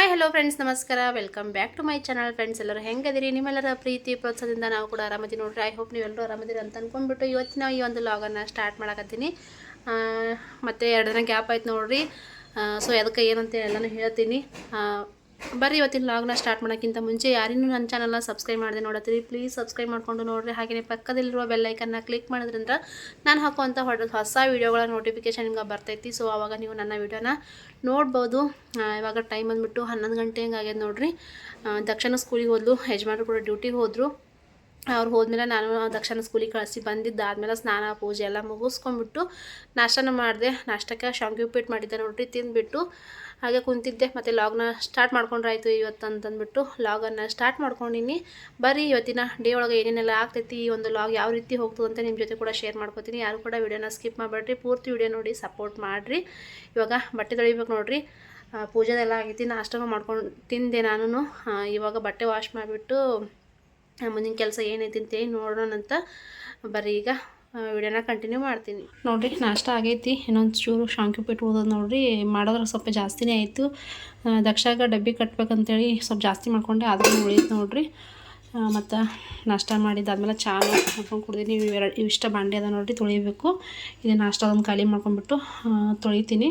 Hi hello friends ನಮಸ್ಕಾರ welcome back to my channel friends ಎಲ್ಲರೂ ಹೆಂಗದಿರಿ ನಿಮ್ಮೆಲ್ಲರ ಪ್ರೀತಿ, ಪ್ರೋತ್ಸಾಹದಿಂದ ನಾವು ಕೂಡ ಆರಾಮದಿ ನೋಡ್ರಿ. ಐ ಹೋಪ್ ನೀವೆಲ್ಲರೂ ಆರಾಮದಿರಿ ಅಂತ ಅಂದ್ಕೊಂಡ್ಬಿಟ್ಟು ಇವತ್ತಿನ ಈ ಒಂದು ಲಾಗನ್ನು ಸ್ಟಾರ್ಟ್ ಮಾಡಕತ್ತೀನಿ. ಮತ್ತು ಎರಡು ದಿನ ಗ್ಯಾಪ್ ಆಯ್ತು ನೋಡ್ರಿ. ಸೊ ಅದಕ್ಕೆ ಏನಂತ ಎಲ್ಲನೂ ಹೇಳ್ತೀನಿ. ಬರ್ರಿ, ಇವತ್ತಿನ ಲಾಗ್ನ ಸ್ಟಾರ್ಟ್ ಮಾಡೋಕ್ಕಿಂತ ಮುಂಚೆ ಯಾರಿನ್ನು ನನ್ನ ಚಾನಲ್ನ ಸಬ್ಸ್ಕ್ರೈಬ್ ಮಾಡಿದೆ ನೋಡತ್ತೀರಿ ಪ್ಲೀಸ್ ಸಬ್ಸ್ಕ್ರೈಬ್ ಮಾಡ್ಕೊಂಡು ನೋಡ್ರಿ. ಹಾಗೆಯೇ ಪಕ್ಕದಲ್ಲಿರುವ ಬೆಲ್ಲೈಕನ್ನ ಕ್ಲಿಕ್ ಮಾಡೋದ್ರಿಂದ ನಾನು ಹಾಕುವಂಥ ಹೊಸ ವೀಡಿಯೋಗಳ ನೋಟಿಫಿಕೇಶನ್ ನಿಮ್ಗೆ ಬರ್ತೈತಿ. ಸೊ ಆವಾಗ ನೀವು ನನ್ನ ವೀಡಿಯೋನ ನೋಡ್ಬೋದು. ಇವಾಗ ಟೈಮ್ ಬಂದುಬಿಟ್ಟು ಹನ್ನೊಂದು ಗಂಟೆ ಹಂಗೆ ಆಗ್ಯದ ನೋಡ್ರಿ ದಕ್ಷಿಣ ಸ್ಕೂಲಿಗೆ ಹೋದ್ಲು, ಯಜಮಾನ್ರು ಕೂಡ ಡ್ಯೂಟಿಗೆ ಹೋದರು. ಅವ್ರು ಹೋದ್ಮೇಲೆ ನಾನು ದಕ್ಷಿಣ ಸ್ಕೂಲಿಗೆ ಕಳಿಸಿ ಬಂದಿದ್ದಾದ್ಮೇಲೆ ಸ್ನಾನ, ಪೂಜೆ ಎಲ್ಲ ಮುಗಿಸ್ಕೊಂಡ್ಬಿಟ್ಟು ನಾಷ್ಟನ ಮಾಡಿದೆ. ನಾಷ್ಟಕ್ಕೆ ಶಾಂಗಿ ಉಪ್ಪಿಟ್ಟು ಮಾಡಿದ್ದೆ ನೋಡ್ರಿ, ತಿಂದುಬಿಟ್ಟು ಹಾಗೆ ಕುಂತಿದ್ದೆ. ಮತ್ತು ಲಾಗ್ನ ಸ್ಟಾರ್ಟ್ ಮಾಡ್ಕೊಂಡ್ರಾಯ್ತು ಇವತ್ತು ಅಂತಂದ್ಬಿಟ್ಟು ಲಾಗನ್ನು ಸ್ಟಾರ್ಟ್ ಮಾಡ್ಕೊಂಡಿನಿ. ಬರೀ ಇವತ್ತಿನ ಡೇ ಒಳಗೆ ಏನೇನೆಲ್ಲ ಆಗ್ತೈತಿ, ಈ ಒಂದು ಲಾಗ್ ಯಾವ ರೀತಿ ಹೋಗ್ತು ಅಂತ ನಿಮ್ಮ ಜೊತೆ ಕೂಡ ಶೇರ್ ಮಾಡ್ಕೊತೀನಿ. ಯಾರು ಕೂಡ ವಿಡಿಯೋನ ಸ್ಕಿಪ್ ಮಾಡಬೇಡ್ರಿ. ಪೂರ್ತಿ ವಿಡಿಯೋ ನೋಡಿ ಸಪೋರ್ಟ್ ಮಾಡಿರಿ. ಇವಾಗ ಬಟ್ಟೆ ತೊಳಿಬೇಕು ನೋಡ್ರಿ. ಪೂಜೆದೆಲ್ಲ ಆಗೈತಿ. ನಾಷ್ಟನೂ ಮಾಡ್ಕೊಂಡು ತಿಂದೆ ನಾನು ಇವಾಗ ಬಟ್ಟೆ ವಾಶ್ ಮಾಡಿಬಿಟ್ಟು ಮುಂದಿನ ಕೆಲಸ ಏನೈತಿ ಅಂತೇಳಿ ನೋಡೋಣ ಅಂತ. ಬರ್ರಿ ಈಗ ವಿಡಿಯೋನ ಕಂಟಿನ್ಯೂ ಮಾಡ್ತೀನಿ. ನೋಡಿರಿ, ನಾಷ್ಟ ಆಗೈತಿ. ಇನ್ನೊಂದು ಚೂರು ಶಾಂಕಿ ಉಪ್ಪಿಟ್ಟು ಓದೋದು ನೋಡ್ರಿ. ಸ್ವಲ್ಪ ಜಾಸ್ತಿನೇ ಆಯಿತು. ದಕ್ಷಾಗ ಡಬ್ಬಿ ಕಟ್ಬೇಕಂತೇಳಿ ಸ್ವಲ್ಪ ಜಾಸ್ತಿ ಮಾಡ್ಕೊಂಡೆ. ಆದ್ರೂ ಉಳಿಯುತ್ತೆ ನೋಡ್ರಿ. ಮತ್ತು ನಾಷ್ಟ ಮಾಡಿದ್ದಾದ್ಮೇಲೆ ಚಹಾ ಮಾಡ್ಕೊಂಡು ಕುಡ್ದೀನಿ. ಇವೆರಡು ಇವಿಷ್ಟ ಬಾಂಡೆ ಅದ ನೋಡ್ರಿ, ತೊಳಿಬೇಕು. ಇದು ನಾಷ್ಟ ಅದನ್ನು ಖಾಲಿ ಮಾಡ್ಕೊಂಡ್ಬಿಟ್ಟು ತೊಳಿತೀನಿ.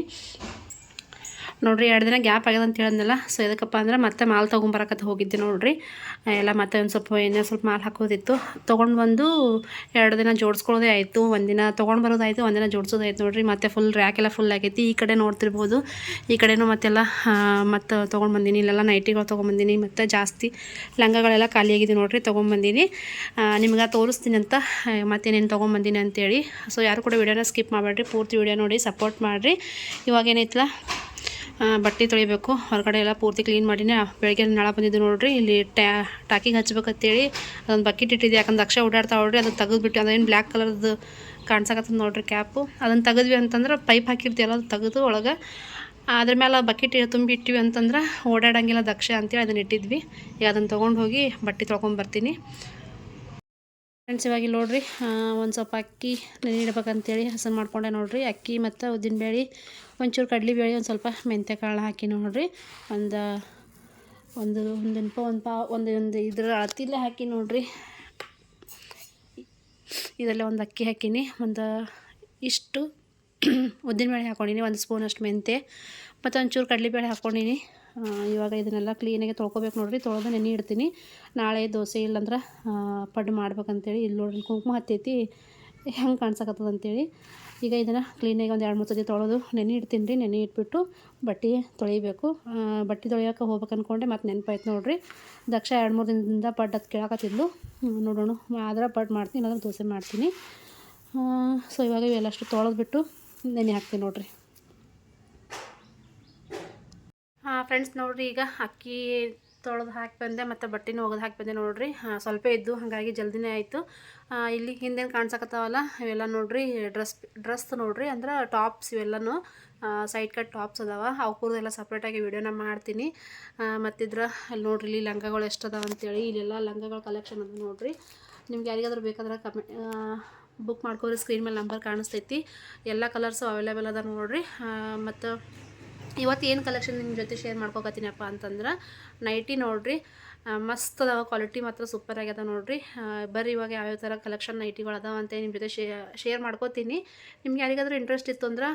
ನೋಡ್ರಿ ಎರಡು ದಿನ ಗ್ಯಾಪ್ ಆಗ್ಯದ ಅಂತ ಹೇಳಿದ್ನಲ್ಲ ಸೊ ಎದಕ್ಕಪ್ಪ ಅಂದ್ರೆ ಮತ್ತೆ ಮಾಲ್ ತೊಗೊಂಬರಕತ್ತ ಹೋಗಿದ್ದೆ ನೋಡ್ರಿ. ಎಲ್ಲ ಮತ್ತೆ ಒಂದು ಸ್ವಲ್ಪ ಎಣ್ಣೆ ಸ್ವಲ್ಪ ಮಾಲ್ ಹಾಕೋದಿತ್ತು. ತೊಗೊಂಡು ಬಂದು ಎರಡು ದಿನ ಜೋಡಿಸ್ಕೊಳ್ಳೋದೇ ಆಯಿತು. ಒಂದಿನ ತೊಗೊಂಡು ಬರೋದಾಯಿತು ಒಂದಿನ ಜೋಡಿಸೋದಾಯ್ತು ನೋಡ್ರಿ. ಮತ್ತೆ ಫುಲ್ ರ್ಯಾಕ್ ಎಲ್ಲ ಫುಲ್ ಆಗೈತಿ. ಈ ಕಡೆ ನೋಡ್ತಿರ್ಬೋದು. ಈ ಕಡೆನೂ ಮತ್ತೆಲ್ಲ ಮತ್ತೆ ತೊಗೊಂಡು ಬಂದೀನಿ. ಇಲ್ಲೆಲ್ಲ ನೈಟಿಗಳು ಬಂದಿನಿ. ಮತ್ತು ಜಾಸ್ತಿ ಲಂಗಗಳೆಲ್ಲ ಖಾಲಿಯಾಗಿದೆ ನೋಡ್ರಿ ಬಂದಿನಿ. ನಿಮ್ಗೆ ತೋರಿಸ್ತೀನಿ ಅಂತ ಮತ್ತೇನೇನು ತೊಗೊಂಬಂದಿನಿ ಅಂತೇಳಿ. ಸೊ ಯಾರು ಕೂಡ ವಿಡಿಯೋನ ಸ್ಕಿಪ್ ಮಾಡಬೇಡ್ರಿ. ಪೂರ್ತಿ ವಿಡಿಯೋ ನೋಡಿ ಸಪೋರ್ಟ್ ಮಾಡಿರಿ. ಇವಾಗ ಏನೈತಲ್ಲ ಬಟ್ಟೆ ತೊಳಿಬೇಕು. ಹೊರಗಡೆ ಎಲ್ಲ ಪೂರ್ತಿ ಕ್ಲೀನ್ ಮಾಡಿನೇ ಬೆಳಗ್ಗೆ ನಳ ಬಂದಿದ್ದು ನೋಡ್ರಿ, ಇಲ್ಲಿ ಟ್ಯಾ, ಟಾಕಿಗೆ ಹಚ್ಬೇಕಂತೇಳಿ ಅದೊಂದು ಬಕೆಟ್ ಇಟ್ಟಿದ್ದೆ. ಯಾಕಂದ್ರೆ ದಕ್ಷ ಓಡಾಡ್ತಾ ನೋಡ್ರಿ ಅದನ್ನು ತೆಗೆದ್ಬಿಟ್ಟು, ಅದೇನು ಬ್ಲ್ಯಾಕ್ ಕಲರ್ದು ಕಾಣ್ಸಕತ್ತದ ನೋಡ್ರಿ ಕ್ಯಾಪು ಅದನ್ನು ತೆಗೆದ್ವಿ ಅಂತಂದ್ರೆ ಪೈಪ್ ಹಾಕಿರ್ತೀವಲ್ಲ ಅದು ತೆಗೆದು ಒಳಗೆ. ಅದ್ರ ಮೇಲೆ ಬಕೆಟ್ ತುಂಬಿ ಇಟ್ಟಿವಿ ಅಂತಂದ್ರೆ ಓಡಾಡಂಗಿಲ್ಲ ದಕ್ಷ ಅಂತೇಳಿ ಅದನ್ನ ಇಟ್ಟಿದ್ವಿ. ಈಗ ಅದನ್ನು ತೊಗೊಂಡು ಹೋಗಿ ಬಟ್ಟೆ ತೊಗೊಂಬರ್ತೀನಿ ಫ್ರೆಂಡ್ಸ್ ಇವಾಗ ನೋಡ್ರಿ ಒಂದು ಸ್ವಲ್ಪ ಅಕ್ಕಿ ನೆನಿಡ್ಬೇಕಂತೇಳಿ ಹಸನ್ ಮಾಡ್ಕೊಂಡೆ ನೋಡ್ರಿ. ಅಕ್ಕಿ ಮತ್ತು ಉದ್ದಿನಬೇಳೆ, ಒಂಚೂರು ಕಡಲೆಬೇಳೆ, ಒಂದು ಸ್ವಲ್ಪ ಮೆಂತ್ಯ ಕಾಳು ಹಾಕಿ ನೋಡ್ರಿ. ಒಂದು ಒಂದು ಒಂದು ಪಾ ಒಂದು ಪಾ ಒಂದು ಒಂದು ಇದ್ರ ಅಳತಿಲ್ಲೇ ಹಾಕಿ ನೋಡ್ರಿ. ಇದರಲ್ಲೇ ಒಂದು ಅಕ್ಕಿ ಹಾಕೀನಿ. ಒಂದು, ಇಷ್ಟು ಉದ್ದಿನಬೇಳೆ ಹಾಕ್ಕೊಂಡಿನಿ ಒಂದು ಸ್ಪೂನಷ್ಟು ಮೆಂತೆ, ಮತ್ತು ಒಂಚೂರು ಕಡಲೆಬೇಳೆ ಹಾಕ್ಕೊಂಡಿನಿ ಇವಾಗ ಇದನ್ನೆಲ್ಲ ಕ್ಲೀನಾಗಿ ತೊಳ್ಕೊಬೇಕು ನೋಡ್ರಿ. ತೊಳೆದು ನೆನೆ ಇಡ್ತೀನಿ. ನಾಳೆ ದೋಸೆ ಇಲ್ಲಂದ್ರೆ ಪಡ್ಡು ಮಾಡ್ಬೇಕಂತೇಳಿ ಇಲ್ಲಿ ನೋಡ್ರಿ ಕುಂಕುಮ ಹತ್ತೈತಿ. ಹೆಂಗೆ ಕಾಣ್ಸಕತ್ತದ ಅಂತೇಳಿ. ಈಗ ಇದನ್ನು ಕ್ಲೀನಾಗಿ ಒಂದು ಎರಡು ಮೂರು ಸತಿ ತೊಳೆದು ನೆನೆ ಇಡ್ತೀನಿ ರೀ. ನೆನೆ ಇಟ್ಬಿಟ್ಟು ಬಟ್ಟೆ ತೊಳಿಬೇಕು. ಬಟ್ಟೆ ತೊಳಿಯೋಕೆ ಹೋಗ್ಬೇಕು ಅಂದ್ಕೊಂಡೆ ಮತ್ತು ನೆನಪಾಯ್ತು ನೋಡಿರಿ. ದಕ್ಷ ಎರಡು ಮೂರು ದಿನದಿಂದ ಪಡ್ಡು ಅದು ಕೇಳಕತ್ತಿದ್ಲು ನೋಡೋಣ. ಆದ್ರೆ ಪಡ್ಡು ಮಾಡ್ತೀನಿ, ಇಲ್ಲಾಂದ್ರೆ ದೋಸೆ ಮಾಡ್ತೀನಿ. ಸೊ ಇವಾಗ ಇವೆಲ್ಲಷ್ಟು ತೊಳೆದ್ಬಿಟ್ಟು ನೆನೆ ಹಾಕ್ತೀನಿ ನೋಡ್ರಿ. ಫ್ರೆಂಡ್ಸ್ ನೋಡ್ರಿ, ಈಗ ಅಕ್ಕಿ ತೊಳೆದು ಹಾಕಿ ಬಂದೆ, ಮತ್ತು ಬಟ್ಟೆನೂ ಒಗೆದು ಹಾಕಿ ಬಂದೆ ನೋಡ್ರಿ. ಸ್ವಲ್ಪ ಇದ್ದು, ಹಾಗಾಗಿ ಜಲ್ದಿನೇ ಆಯಿತು. ಇಲ್ಲಿ ಹಿಂದೇನು ಕಾಣಿಸಕತ್ತಾವಲ್ಲ, ಇವೆಲ್ಲ ನೋಡ್ರಿ ಡ್ರೆಸ್ ಡ್ರೆಸ್ ನೋಡ್ರಿ, ಅಂದ್ರೆ ಟಾಪ್ಸ್ ಇವೆಲ್ಲನೂ ಸೈಡ್ ಕಟ್ ಟಾಪ್ಸ್ ಅದಾವ. ಅವ್ಕೂರ್ದೆಲ್ಲ ಸಪ್ರೇಟಾಗಿ ವೀಡಿಯೋನ ಮಾಡ್ತೀನಿ. ಮತ್ತಿದ್ರೆ ಅಲ್ಲಿ ನೋಡ್ರಿ, ಇಲ್ಲಿ ಲಂಗಗಳು ಎಷ್ಟು ಅದಾವ ಅಂತೇಳಿ, ಇಲ್ಲೆಲ್ಲ ಲಂಗಗಳ ಕಲೆಕ್ಷನ್ ಅದ ನೋಡ್ರಿ. ನಿಮ್ಗೆ ಯಾರಿಗಾದ್ರೂ ಬೇಕಾದ್ರೆ ಕಮೆ ಬುಕ್ ಮಾಡ್ಕೋರಿ ಸ್ಕ್ರೀನ್ ಮೇಲೆ ನಂಬರ್ ಕಾಣಿಸ್ತೈತಿ. ಎಲ್ಲ ಕಲರ್ಸು ಅವೈಲೇಬಲ್ ಅದ ನೋಡ್ರಿ. ಮತ್ತು ಇವತ್ತು ಏನು ಕಲೆಕ್ಷನ್ ನಿಮ್ಮ ಜೊತೆ ಶೇರ್ ಮಾಡ್ಕೊಕತ್ತೀನಪ್ಪ ಅಂತಂದ್ರೆ ನೈಟಿ ನೋಡ್ರಿ ಮಸ್ತ್ ಅದಾವ ಕ್ವಾಲಿಟಿ ಮಾತ್ರ ಸೂಪರ್ ಆಗ್ಯದ ನೋಡ್ರಿ. ಬರ್ರಿ ಇವಾಗ ಯಾವ್ಯಾವ ಥರ ಕಲೆಕ್ಷನ್ ನೈಟಿಗಳು ಅದಾವ ಅಂತ ನಿಮ್ಮ ಜೊತೆ ಶೇರ್ ಮಾಡ್ಕೋತೀನಿ. ನಿಮ್ಗೆ ಯಾರಿಗಾದ್ರೂ ಇಂಟ್ರೆಸ್ಟ್ ಇತ್ತು ಅಂದ್ರೆ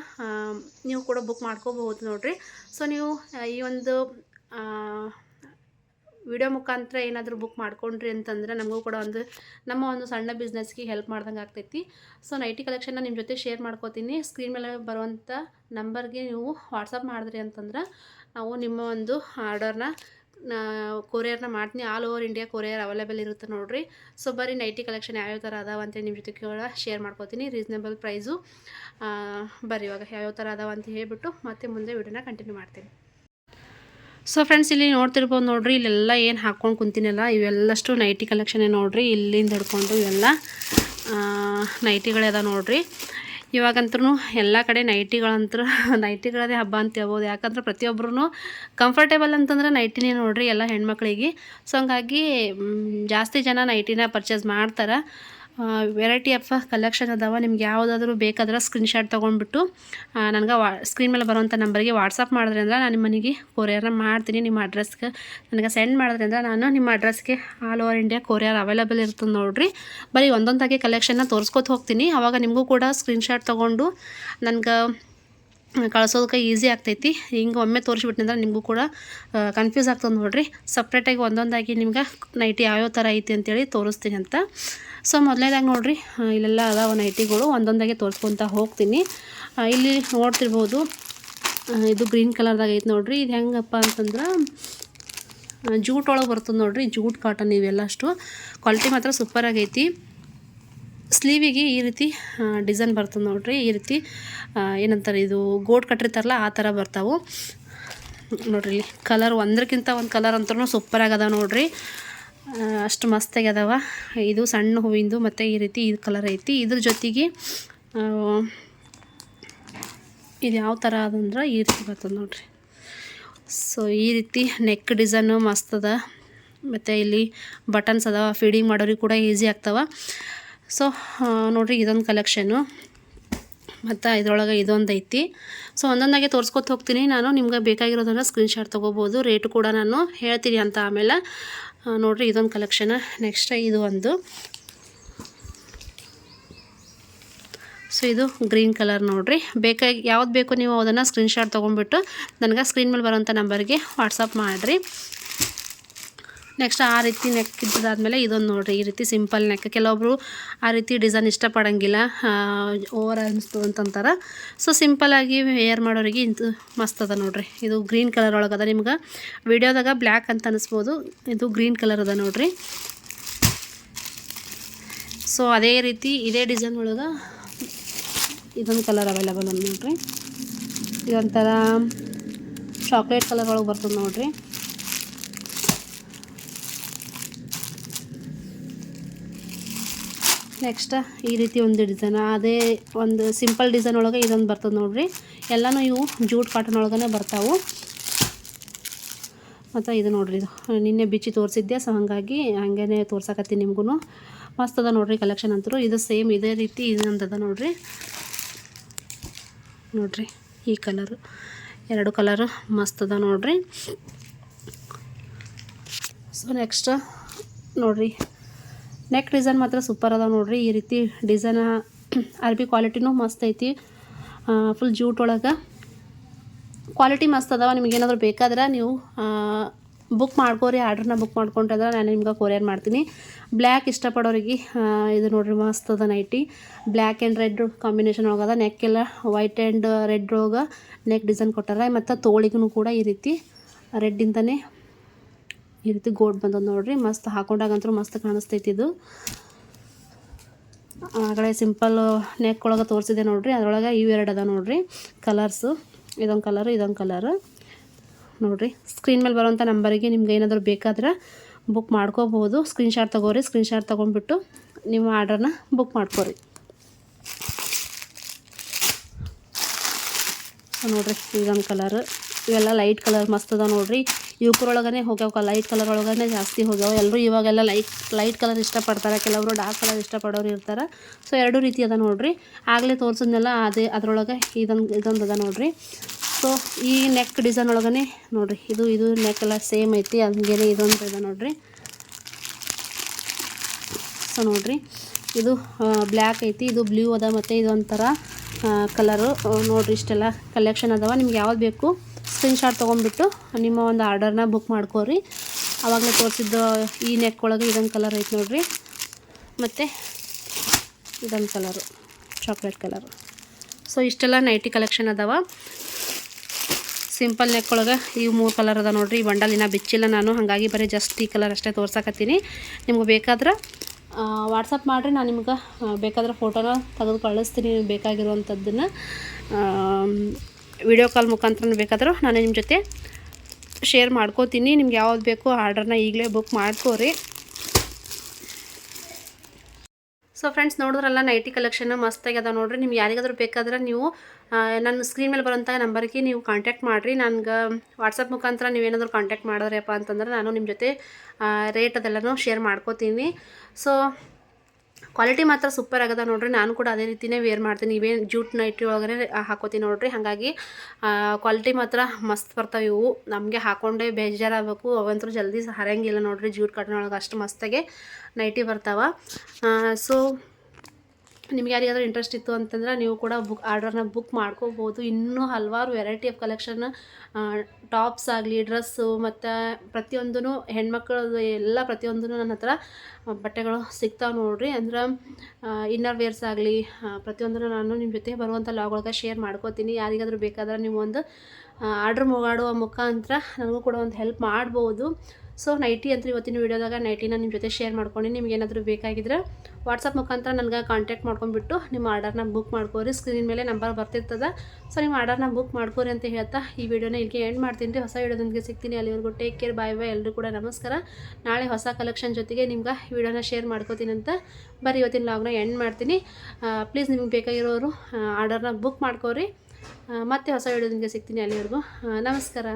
ನೀವು ಕೂಡ ಬುಕ್ ಮಾಡ್ಕೋಬಹುದು ನೋಡ್ರಿ. ಸೊ ನೀವು ಈ ಒಂದು ವಿಡಿಯೋ ಮುಖಾಂತರ ಏನಾದರೂ ಬುಕ್ ಮಾಡ್ಕೊಂಡ್ರಿ ಅಂತಂದ್ರೆ ನಮಗೂ ಕೂಡ ಒಂದು ನಮ್ಮ ಒಂದು ಸಣ್ಣ ಬಿಸ್ನೆಸ್ಗೆ ಹೆಲ್ಪ್ ಮಾಡ್ದಂಗೆ ಆಗ್ತೈತಿ. ಸೊ ನೈಟಿ ಕಲೆಕ್ಷನ್ನ ನಿಮ್ಮ ಜೊತೆ ಶೇರ್ ಮಾಡ್ಕೋತೀನಿ. ಸ್ಕ್ರೀನ್ ಮೇಲೆ ಬರುವಂಥ ನಂಬರ್ಗೆ ನೀವು ವಾಟ್ಸಪ್ ಮಾಡಿದ್ರಿ ಅಂತಂದ್ರೆ ನಾವು ನಿಮ್ಮ ಒಂದು ಆರ್ಡರ್ನ ಕೊರಿಯರ್ನ ಮಾಡ್ತೀನಿ. All over India courier available ಇರುತ್ತೆ ನೋಡಿರಿ. ಸೊ ಬರೀ ನೈಟಿ ಕಲೆಕ್ಷನ್ ಯಾವ್ಯಾವ ಥರ ಅದಾವ ಅಂತ ನಿಮ್ಮ ಜೊತೆ ಕೂಡ ಶೇರ್ ಮಾಡ್ಕೋತೀನಿ. ರೀಸನೇಬಲ್ ಪ್ರೈಸು ಬರೀ ಇವಾಗ ಯಾವ್ಯಾವ ಥರ ಅದಾವ ಅಂತ ಹೇಳಿಬಿಟ್ಟು ಮತ್ತೆ ಮುಂದೆ ವಿಡಿಯೋನ ಕಂಟಿನ್ಯೂ ಮಾಡ್ತೀನಿ. ಸೊ ಫ್ರೆಂಡ್ಸ್ ಇಲ್ಲಿ ನೋಡ್ತಿರ್ಬೋದು ನೋಡ್ರಿ, ಇಲ್ಲೆಲ್ಲ ಏನು ಹಾಕ್ಕೊಂಡು ಕುಂತೀನಲ್ಲ, ಇವೆಲ್ಲಷ್ಟು ನೈಟಿ ಕಲೆಕ್ಷನೇ ನೋಡ್ರಿ, ಇಲ್ಲಿಂದ ಹಿಡ್ಕೊಂಡು ಇವೆಲ್ಲ ನೈಟಿಗಳೇ ಅದ ನೋಡ್ರಿ. ಇವಾಗಂತೂ ಎಲ್ಲ ಕಡೆ ನೈಟಿಗಳಂತೂ ನೈಟಿಗಳದೇ ಹಬ್ಬ ಅಂತ ಹೇಳ್ಬೋದು. ಯಾಕಂದ್ರೆ ಪ್ರತಿಯೊಬ್ಬರೂ ಕಂಫರ್ಟೇಬಲ್ ಅಂತಂದ್ರೆ ನೈಟಿನೇ ನೋಡ್ರಿ ಎಲ್ಲ ಹೆಣ್ಮಕ್ಳಿಗೆ. ಸೊ ಹಂಗಾಗಿ ಜಾಸ್ತಿ ಜನ ನೈಟಿನ ಪರ್ಚೇಸ್ ಮಾಡ್ತಾರೆ. ವೆರೈಟಿ ಆಫ್ ಕಲೆಕ್ಷನ್ ಅದಾವ. ನಿಮ್ಗೆ ಯಾವುದಾದ್ರೂ ಬೇಕಾದ್ರೆ ಸ್ಕ್ರೀನ್ಶಾಟ್ ತೊಗೊಂಡ್ಬಿಟ್ಟು ನನಗೆ ವಾ ಸ್ಕ್ರೀನ್ ಮೇಲೆ ಬರುವಂಥ ನಂಬರ್ಗೆ ವಾಟ್ಸಪ್ ಮಾಡಿದ್ರೆ ಅಂದ್ರೆ ನಾನು ನಿಮ್ಮ ಮನೆಗೆ ಕೊರಿಯರ್ನ ಮಾಡ್ತೀನಿ. ನಿಮ್ಮ ಅಡ್ರೆಸ್ಗೆ ನನಗೆ ಸೆಂಡ್ ಮಾಡಿದ್ರೆ ಅಂದ್ರೆ ನಾನು ನಿಮ್ಮ ಅಡ್ರೆಸ್ಗೆ all over India courier available ಇರ್ತದೆ ನೋಡಿರಿ. ಬರೀ ಒಂದೊಂದಾಗಿ ಕಲೆಕ್ಷನ್ನ ತೋರಿಸ್ಕೊತ ಹೋಗ್ತೀನಿ. ಆವಾಗ ನಿಮಗೂ ಕೂಡ ಸ್ಕ್ರೀನ್ಶಾಟ್ ತೊಗೊಂಡು ನನಗೆ ಕಳಿಸೋದಕ್ಕೆ ಈಸಿ ಆಗ್ತೈತಿ. ಹಿಂಗೆ ಒಮ್ಮೆ ತೋರಿಸ್ಬಿಟ್ಟಿನಂದ್ರೆ ನಿಮಗೂ ಕೂಡ ಕನ್ಫ್ಯೂಸ್ ಆಗ್ತದೆ ನೋಡಿರಿ. ಸಪ್ರೇಟಾಗಿ ಒಂದೊಂದಾಗಿ ನಿಮ್ಗೆ ನೈಟಿ ಯಾವ್ಯಾವ ಥರ ಐತಿ ಅಂತೇಳಿ ತೋರಿಸ್ತೀನಿ ಅಂತ. ಸೊ ಮೊದಲನೇದಾಗಿ ನೋಡಿರಿ ಇಲ್ಲೆಲ್ಲ ಅದಾವ ನೈಟಿಗಳು, ಒಂದೊಂದಾಗೆ ತೋರಿಸ್ಕೊತ ಹೋಗ್ತೀನಿ. ಇಲ್ಲಿ ನೋಡ್ತಿರ್ಬೋದು ಇದು ಗ್ರೀನ್ ಕಲರ್ದಾಗ ಐತೆ ನೋಡಿರಿ. ಇದು ಹೆಂಗಪ್ಪ ಅಂತಂದ್ರೆ ಜೂಟ್ ಒಳಗೆ ಬರ್ತದೆ ನೋಡಿರಿ, ಜೂಟ್ ಕಾಟನ್ ಇವೆಲ್ಲ ಅಷ್ಟು. ಕ್ವಾಲಿಟಿ ಮಾತ್ರ ಸೂಪರ್ ಆಗೈತಿ. ಸ್ಲೀವಿಗೆ ಈ ರೀತಿ ಡಿಸೈನ್ ಬರ್ತದೆ ನೋಡ್ರಿ. ಈ ರೀತಿ ಏನಂತಾರೆ ಇದು, ಗೋಟ್ ಕಟ್ಟಿರ್ತಾರಲ್ಲ, ಆ ಥರ ಬರ್ತಾವೆ. ನೋಡ್ರಿ ಕಲರ್ ಒಂದಕ್ಕಿಂತ ಒಂದು ಕಲರ್ ಅಂತೂ ಸೂಪರ್ ಆಗದ ನೋಡ್ರಿ. ಅಷ್ಟು ಮಸ್ತಾಗಿ ಅದಾವ. ಇದು ಸಣ್ಣ ಹೂವಿಂದು, ಮತ್ತು ಈ ರೀತಿ ಇದು ಕಲರ್ ಐತಿ. ಇದ್ರ ಜೊತೆಗೆ ಇದು ಯಾವ ಥರ ಅದಂದ್ರೆ ಈ ರೀತಿ ಬರ್ತದೆ ನೋಡ್ರಿ. ಸೊ ಈ ರೀತಿ ನೆಕ್ ಡಿಸೈನು ಮಸ್ತ್ ಅದ. ಮತ್ತು ಇಲ್ಲಿ ಬಟನ್ಸ್ ಅದಾವ. ಫೀಡಿಂಗ್ ಮಾಡೋರಿಗೆ ಕೂಡ ಈಸಿ ಆಗ್ತಾವ. ಸೊ ನೋಡಿರಿ ಇದೊಂದು ಕಲೆಕ್ಷನ್ನು ಮತ್ತು ಇದರೊಳಗೆ ಇದೊಂದು ಐತಿ. ಸೊ ಒಂದೊಂದಾಗೆ ತೋರಿಸ್ಕೊತ ಹೋಗ್ತೀನಿ. ನಾನು ನಿಮ್ಗೆ ಬೇಕಾಗಿರೋದನ್ನು ಸ್ಕ್ರೀನ್ಶಾಟ್ ತೊಗೋಬೋದು. ರೇಟು ಕೂಡ ನಾನು ಹೇಳ್ತೀನಿ ಅಂತ ಆಮೇಲೆ ನೋಡಿರಿ ಇದೊಂದು ಕಲೆಕ್ಷನ್ ನೆಕ್ಸ್ಟ್ ಇದು ಒಂದು. ಸೊ ಇದು ಗ್ರೀನ್ ಕಲರ್ ನೋಡಿರಿ. ಬೇಕಾಗಿ ಯಾವ್ದು ಬೇಕು ನೀವು ಅದನ್ನು ಸ್ಕ್ರೀನ್ಶಾಟ್ ತೊಗೊಂಡ್ಬಿಟ್ಟು, ನನಗೆ ಸ್ಕ್ರೀನ್ ಮೇಲೆ ಬರೋಂಥ ನಂಬರ್ಗೆ ವಾಟ್ಸಪ್ ಮಾಡಿರಿ. ನೆಕ್ಸ್ಟ್ ಆ ರೀತಿ ನೆಕ್ ಇದ್ದಾದ್ಮೇಲೆ ಇದೊಂದು ನೋಡಿರಿ, ಈ ರೀತಿ ಸಿಂಪಲ್ ನೆಕ್ ಕೆಲವೊಬ್ರು ಆ ರೀತಿ ಡಿಸೈನ್ ಇಷ್ಟಪಡಂಗಿಲ್ಲ. ಓವರ್ ಅನಿಸ್ತು ಅಂತಂತಾರೆ ಸೊ ಸಿಂಪಲಾಗಿ ವೇರ್ ಮಾಡೋರಿಗೆ ಇದು ಮಸ್ತ್ ಅದ ನೋಡ್ರಿ. ಇದು ಗ್ರೀನ್ ಕಲರ್ ಒಳಗದ ನಿಮ್ಗೆ. ವಿಡಿಯೋದಾಗ ಬ್ಲ್ಯಾಕ್ ಅಂತ ಅನಿಸ್ಬೋದು. ಇದು ಗ್ರೀನ್ ಕಲರ್ ಅದ ನೋಡ್ರಿ. ಸೊ ಅದೇ ರೀತಿ ಇದೇ ಡಿಸೈನ್ ಒಳಗೆ ಇದೊಂದು ಕಲರ್ ಅವೈಲೇಬಲ್ ಅದ ನೋಡ್ರಿ. ಇದೊಂಥರ ಚಾಕ್ಲೇಟ್ ಕಲರ್ ಒಳಗೆ ಬರ್ತದೆ ನೋಡ್ರಿ. ನೆಕ್ಸ್ಟ್ ಈ ರೀತಿ ಒಂದು ಡಿಸೈನ್, ಅದೇ ಒಂದು ಸಿಂಪಲ್ ಡಿಸೈನ್ ಒಳಗೆ ಇದೊಂದು ಬರ್ತದೆ ನೋಡಿರಿ. ಎಲ್ಲನೂ ಇವು ಜೂಟ್ ಕಾಟನ್ ಒಳಗನೆ ಬರ್ತಾವು. ಮತ್ತು ಇದು ನೋಡ್ರಿ, ಇದು ನಿನ್ನೆ ಬಿಚ್ಚಿ ತೋರಿಸಿದ್ದೆ ಸೊ ಹಾಗಾಗಿ ಹಂಗೇ ತೋರ್ಸಕತ್ತೀನಿ ನಿಮಗೂ ಮಸ್ತ್ ಅದ ನೋಡಿರಿ ಕಲೆಕ್ಷನ್ ಅಂತೂ. ಇದು ಸೇಮ್ ಇದೇ ರೀತಿ ಇದೊಂದದ ನೋಡಿರಿ. ನೋಡ್ರಿ, ಈ ಕಲರು ಎರಡು ಕಲರು ಮಸ್ತ್ ಅದ ನೋಡಿರಿ. ಸೊ ನೆಕ್ಸ್ಟ್ ನೋಡ್ರಿ ನೆಕ್ ಡಿಸೈನ್ ಮಾತ್ರ ಸೂಪರ್ ಅದಾವೆ ನೋಡ್ರಿ. ಈ ರೀತಿ ಡಿಸೈನ್ ಅರ್ಬಿ ಕ್ವಾಲಿಟಿನೂ ಮಸ್ತ್ ಐತಿ. ಫುಲ್ ಜೂಟ್ ಒಳಗೆ. ಕ್ವಾಲಿಟಿ ಮಸ್ತ್ ಅದಾವ. ನಿಮ್ಗೆ ಏನಾದರೂ ಬೇಕಾದ್ರೆ ನೀವು ಬುಕ್ ಮಾಡ್ಕೋರಿ. ಆರ್ಡ್ರನ್ನ ಬುಕ್ ಮಾಡ್ಕೊಂಡ್ರೆ ನಾನು ನಿಮ್ಗೆ ಕೊರಿಯರ್ ಮಾಡ್ತೀನಿ. ಬ್ಲ್ಯಾಕ್ ಇಷ್ಟಪಡೋರಿಗೆ ಇದು ನೋಡ್ರಿ ಮಸ್ತ್ ಅದ nighty black and red combination ಒಳಗದ neck ಎಲ್ಲ ವೈಟ್ ಆ್ಯಂಡ್ ರೆಡ್ ಒಳಗೆ ನೆಕ್ ಡಿಸೈನ್ ಕೊಟ್ಟಾರ. ಮತ್ತು ತೋಳಿಗೂ ಕೂಡ ಈ ರೀತಿ ರೆಡ್ಡಿಂದನೇ ಈ ರೀತಿ ಗೋಡ್ ಬಂದದ ನೋಡ್ರಿ. ಮಸ್ತ್ ಹಾಕೊಂಡಾಗಂತೂ ಮಸ್ತ್ ಕಾಣಿಸ್ತೈತಿ ಇದು. ಆಗಡೆ ಸಿಂಪಲ್ ನೆಕ್ ಒಳಗೆ ತೋರಿಸಿದೆ ನೋಡ್ರಿ. ಅದರೊಳಗೆ ಎರಡು ಅದ ನೋಡ್ರಿ. ಕಲರ್ಸು ಇದೊಂದು ಕಲರು ಇದೊಂದು ಕಲರ್ ನೋಡ್ರಿ. ಸ್ಕ್ರೀನ್ ಮೇಲೆ ಬರುವಂಥ ನಂಬರಿಗೆ ನಿಮ್ಗೆ ಏನಾದರೂ ಬೇಕಾದ್ರೆ ಬುಕ್ ಮಾಡ್ಕೋಬೋದು ಸ್ಕ್ರೀನ್ಶಾಟ್ ತೊಗೋರಿ. ಸ್ಕ್ರೀನ್ಶಾಟ್ ತೊಗೊಂಡ್ಬಿಟ್ಟು ನಿಮ್ಮ ಆರ್ಡರ್ನ ಬುಕ್ ಮಾಡ್ಕೋರಿ. ನೋಡ್ರಿ, ಇದೊಂದು ಕಲರ್ ಇವೆಲ್ಲ ಲೈಟ್ ಕಲರ್ ಮಸ್ತ್ ಅದ ನೋಡ್ರಿ. ಇವಕ್ರೊಳಗನೆ ಹೋಗ್ಯಾವ ಲೈಟ್ ಕಲರ್ ಒಳಗನೆ ಜಾಸ್ತಿ ಹೋಗ್ಯಾವ. ಎಲ್ಲರೂ ಇವಾಗೆಲ್ಲ ಲೈಟ್ ಲೈಟ್ ಕಲರ್ ಇಷ್ಟಪಡ್ತಾರೆ. ಕೆಲವರು ಡಾರ್ಕ್ ಕಲರ್ ಇಷ್ಟಪಡೋರು ಇರ್ತಾರೆ. ಸೊ ಎರಡು ರೀತಿ ಅದ ನೋಡ್ರಿ. ಆಗಲೇ ತೋರಿಸಿದ್ನೆಲ್ಲ ಅದೇ, ಅದರೊಳಗೆ ಇದೊಂದು ಇದೊಂದು ಅದ ನೋಡ್ರಿ. ಸೊ ಈ ನೆಕ್ ಡಿಸೈನ್ ಒಳಗನೆ ನೋಡ್ರಿ. ಇದು ಇದು ನೆಕ್ ಎಲ್ಲ ಸೇಮ್ ಐತಿ. ಹಂಗೇನೆ ಇದೊಂದು ಇದೆ ನೋಡ್ರಿ. ಸೊ ನೋಡ್ರಿ. ಇದು ಬ್ಲ್ಯಾಕ್ ಐತಿ, ಇದು ಬ್ಲೂ ಅದ ಮತ್ತು ಇದೊಂಥರ ಕಲರು ನೋಡಿರಿ ಇಷ್ಟೆಲ್ಲ ಕಲೆಕ್ಷನ್ ಅದಾವ. ನಿಮ್ಗೆ ಯಾವ್ದು ಬೇಕು ಸ್ಕ್ರೀನ್ಶಾಟ್ ತೊಗೊಂಡ್ಬಿಟ್ಟು ನಿಮ್ಮ ಒಂದು ಆರ್ಡರ್ನ ಬುಕ್ ಮಾಡ್ಕೋರಿ. ಆವಾಗಲೇ ತೋರಿಸಿದ್ದು ಈ ನೆಕ್ ಒಳಗೆ ಇದೊಂದು ಕಲರ್ ಐತೆ ನೋಡಿರಿ. ಮತ್ತು ಇದೊಂದು ಕಲರು ಚಾಕ್ಲೇಟ್ ಕಲರು ಸೊ ಇಷ್ಟೆಲ್ಲ ನೈಟಿ ಕಲೆಕ್ಷನ್ ಅದಾವ. ಸಿಂಪಲ್ ನೆಕ್ ಒಳಗೆ ಈ ಮೂರು ಕಲರ್ ಅದ ನೋಡಿರಿ. ಈ ಇನ್ನೂ ಬಿಚ್ಚಿಲ್ಲ ನಾನು. ಹಾಗಾಗಿ ಬರೀ ಜಸ್ಟ್ ಈ ಕಲರ್ ಅಷ್ಟೇ ತೋರ್ಸಕತ್ತೀನಿ. ನಿಮ್ಗೆ ಬೇಕಾದ್ರೆ ವಾಟ್ಸಪ್ ಮಾಡಿರಿ, ನಾನು ನಿಮ್ಗೆ ಬೇಕಾದ್ರೆ ಫೋಟೋನ ತೆಗೆದು ಕಳಿಸ್ತೀನಿ ಬೇಕಾಗಿರುವಂಥದ್ದನ್ನು ವಿಡಿಯೋ ಕಾಲ್ ಮುಖಾಂತರ ಬೇಕಾದ್ರೆ ನಾನು ನಿಮ್ಮ ಜೊತೆ ಶೇರ್ ಮಾಡ್ಕೋತೀನಿ. ನಿಮ್ಗೆ ಯಾವ್ದು ಬೇಕೋ ಆರ್ಡರ್ನ ಈಗಲೇ ಬುಕ್ ಮಾಡ್ಕೋರಿ. ಸೊ ಫ್ರೆಂಡ್ಸ್ ನೋಡಿದ್ರಲ್ಲ ನೈಟಿ ಕಲೆಕ್ಷನ್ ಮಸ್ತಾಗಿ ಅದ ನೋಡ್ರಿ. ನಿಮ್ಗೆ ಯಾರಿಗಾದ್ರೂ ಬೇಕಾದ್ರೆ ನೀವು ನನ್ನ ಸ್ಕ್ರೀನ್ ಮೇಲೆ ಬರೋಂಥ ನಂಬರ್ಗೆ ನೀವು ಕಾಂಟ್ಯಾಕ್ಟ್ ಮಾಡಿರಿ. ನನಗೆ ವಾಟ್ಸಪ್ ಮುಖಾಂತರ ನೀವೇನಾದರೂ ಕಾಂಟ್ಯಾಕ್ಟ್ ಮಾಡಿದ್ರಪ್ಪ ಅಂತಂದ್ರೆ ನಾನು ನಿಮ್ಮ ಜೊತೆ ರೇಟ್ ಅದೆಲ್ಲನೂ ಶೇರ್ ಮಾಡ್ಕೋತೀನಿ. ಸೊ ಕ್ವಾಲಿಟಿ ಮಾತ್ರ ಸೂಪರ್ ಆಗದ ನೋಡ್ರಿ. ನಾನು ಕೂಡ ಅದೇ ರೀತಿನೇ ವೇರ್ ಮಾಡ್ತೀನಿ. ಇವೇನು ಜೂಟ್ ನೈಟಿ ಒಳಗಡೆ ಹಾಕೋತೀನಿ ನೋಡ್ರಿ. ಹಾಗಾಗಿ ಕ್ವಾಲಿಟಿ ಮಾತ್ರ ಮಸ್ತ್ ಬರ್ತಾವೆ ಇವು. ನಮಗೆ ಹಾಕೊಂಡೇ ಬೇಜಾರಾಗಬೇಕು. ಅವಂತೂ ಜಲ್ದಿ ಹರಿಯಂಗಿಲ್ಲ ನೋಡ್ರಿ. ಜೂಟ್ ಕಾಟನ್ ಒಳಗೆ ಅಷ್ಟು ಮಸ್ತಾಗೆ ನೈಟಿ ಬರ್ತಾವ. ಸೊ ನಿಮ್ಗೆ ಯಾರಿಗಾದ್ರೂ ಇಂಟ್ರೆಸ್ಟ್ ಇತ್ತು ಅಂತಂದ್ರೆ ನೀವು ಕೂಡ ಬುಕ್ ಆರ್ಡರ್ನ ಬುಕ್ ಮಾಡ್ಕೋಬೋದು. ಇನ್ನೂ ಹಲವಾರು ವೆರೈಟಿ ಆಫ್ ಕಲೆಕ್ಷನ್ ಟಾಪ್ಸ್ ಆಗಲಿ ಡ್ರೆಸ್ಸು ಮತ್ತು ಪ್ರತಿಯೊಂದೂ ಹೆಣ್ಮಕ್ಳದ್ದು ಎಲ್ಲ ಪ್ರತಿಯೊಂದೂ ನನ್ನ ಹತ್ರ ಬಟ್ಟೆಗಳು ಸಿಗ್ತಾವೆ ನೋಡಿರಿ. ಅಂದ್ರೆ ಇನ್ನರ್ ವೇರ್ಸ್ ಆಗಲಿ ಪ್ರತಿಯೊಂದನ್ನು ನಾನು ನಿಮ್ಮ ಜೊತೆ ಬರುವಂಥ ಲಾಗೊಳಗೆ ಶೇರ್ ಮಾಡ್ಕೋತೀನಿ. ಯಾರಿಗಾದರೂ ಬೇಕಾದ್ರೆ ನೀವು ಒಂದು ಆರ್ಡ್ರ್ ಮುಗಾಡುವ ಮುಖಾಂತರ ನನಗೂ ಕೂಡ ಒಂದು ಹೆಲ್ಪ್ ಮಾಡ್ಬೋದು. ಸೊ ನೈಟಿ ಅಂತ ಇವತ್ತಿನ ವೀಡಿಯೋದಾಗ ನೈಟಿನ ನಿಮ್ಮ ಜೊತೆ ಶೇರ್ ಮಾಡ್ಕೊಂಡು. ನಿಮ್ಗೆ ಏನಾದರೂ ಬೇಕಾಗಿದ್ರೆ ವಾಟ್ಸಪ್ ಮುಖಾಂತರ ನನಗೆ ಕಾಂಟ್ಯಾಕ್ಟ್ ಮಾಡ್ಕೊಂಡ್ಬಿಟ್ಟು ನಿಮ್ಮ ಆರ್ಡರ್ನ ಬುಕ್ ಮಾಡ್ಕೋರಿ. ಸ್ಕ್ರೀನ್ ಮೇಲೆ ನಂಬರ್ ಬರ್ತಿರ್ತದೆ. ಸೊ ನಿಮ್ಮ ಆರ್ಡರ್ನ ಬುಕ್ ಮಾಡ್ಕೋರಿ ಅಂತ ಹೇಳ್ತಾ ಈ ವಿಡಿಯೋನ ಇಲ್ಲಿಗೆ ಎಂಡ್ ಮಾಡ್ತೀನಿ. ರೀ ಹೊಸ ವಿಡಿಯೋದೊಂದಿಗೆ ಸಿಗ್ತೀನಿ. ಅಲ್ಲಿವರೆಗೂ ಟೇಕ್ ಕೇರ್ ಬಾಯ್ ಬಾಯ್ ಎಲ್ಲರೂ ಕೂಡ ನಮಸ್ಕಾರ. ನಾಳೆ ಹೊಸ ಕಲೆಕ್ಷನ್ ಜೊತೆಗೆ ನಿಮ್ಗೆ ವಿಡಿಯೋನ ಶೇರ್ ಮಾಡ್ಕೋತೀನಿ ಅಂತ ಬರೀ ಇವತ್ತಿನ ಲಾಗ್ನ ಎಂಡ್ ಮಾಡ್ತೀನಿ. ಪ್ಲೀಸ್ ನಿಮ್ಗೆ ಬೇಕಾಗಿರೋರು ಆರ್ಡರ್ನ ಬುಕ್ ಮಾಡ್ಕೋರಿ. ಮತ್ತೆ ಹೊಸ ವಿಡಿಯೋದೊಂದಿಗೆ ಸಿಗ್ತೀನಿ ಅಲ್ಲಿವರೆಗೂ. ನಮಸ್ಕಾರ.